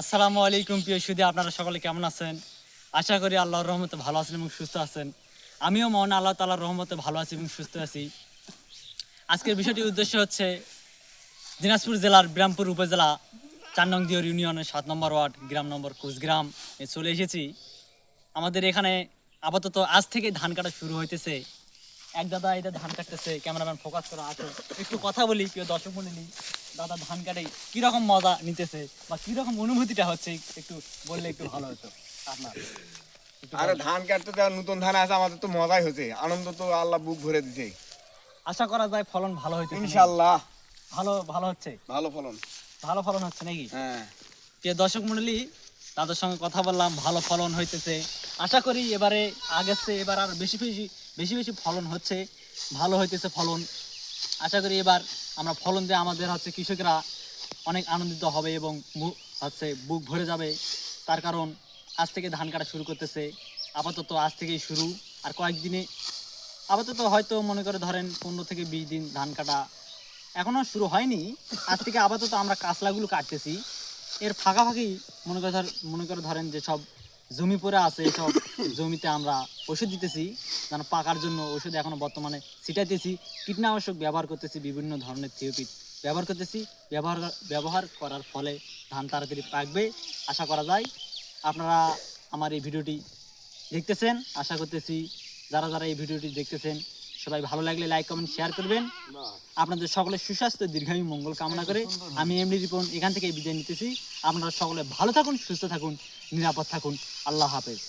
আসসালামু আলাইকুম, প্রিয় সুদী। আপনারা সকলে কেমন আছেন? আশা করি আল্লাহর রহমতে ভালো আছেন এবং সুস্থ আছেন। আমিও মন আল্লাহ তালার রহমতে ভালো আছি এবং সুস্থ আছি। আজকের বিষয়টির উদ্দেশ্য হচ্ছে দিনাজপুর জেলার বিরামপুর উপজেলা চার নং দিয়র ইউনিয়নের সাত নম্বর ওয়ার্ড, গ্রাম নম্বর কুচগ্রাম এ চলে এসেছি। আমাদের এখানে আপাতত আজ থেকে ধান কাটা শুরু হইতেছে। এক দাদা এটা ধান কাটতেছে, ক্যামেরাম্যান ফোকাস করা আছে একটু কথা বলি, প্রিয় দর্শক মন্ডলী। দাদা ধান কাটে কীরকম মজা নিতেছে বা কীরকম অনুভূতিটা হচ্ছে একটু বললে একটু ভালো হতো। আপনার আরে ধান কাটতে নতুন ধান আছে আমাদের তো মজাই হয়েছে আনন্দ তো আল্লাহ বুক ভরে দিছে। আশা করা যায় ফলন ভালো হইতে ইনশাল্লাহ ভালো ভালো হচ্ছে? ভালো ফলন। ভালো ফলন হচ্ছে নাকি? হ্যাঁ। প্রিয় দর্শক মন্ডলী তাদের সঙ্গে কথা বললাম ভালো ফলন হইতেছে। আশা করি এবারে আগের চেয়ে এবার আর বেশি বেশি বেশি বেশি ফলন হচ্ছে। ভালো হইতেছে ফলন। আশা করি এবার আমরা ফলন দিয়ে আমাদের হচ্ছে কৃষকরা অনেক আনন্দিত হবে এবং হচ্ছে বুক ভরে যাবে। তার কারণ আজ থেকে ধান কাটা শুরু করতেছে। আপাতত আজ থেকেই শুরু। আর কয়েকদিনে আপাতত হয়তো মনে করে ধরেন পনেরো থেকে বিশ দিন ধান কাটা এখনও শুরু হয়নি। আজ থেকে আপাতত আমরা কাঁচলাগুলো কাটতেছি। এর ফাঁকাফাঁকি মনে করে ধর মনে করে ধরেন যে সব জমি পরে আছে, এসব জমিতে আমরা ওষুধ দিতেছি, যেন পাকার জন্য ওষুধ এখনও বর্তমানে ছিটাইতেছি। কীটনাশক ব্যবহার করতেছি, বিভিন্ন ধরনের থিওপিট ব্যবহার করতেছি। ব্যবহার ব্যবহার করার ফলে ধান তাড়াতাড়ি পাকবে। আশা করা যায় আপনারা আমার এই ভিডিওটি দেখতেছেন। আশা করতেছি যারা যারা এই ভিডিওটি দেখতেছেন সবাই ভালো লাগলে লাইক কমেন্ট শেয়ার করবেন। আপনাদের সকলের সুস্বাস্থ্য, দীর্ঘায়ু মঙ্গল কামনা করে আমি এমনি রিপন এখান থেকে বিদায় নিতেছি। আপনারা সকলে ভালো থাকুন, সুস্থ থাকুন, নিরাপদ থাকুন। আল্লাহ হাফেজ।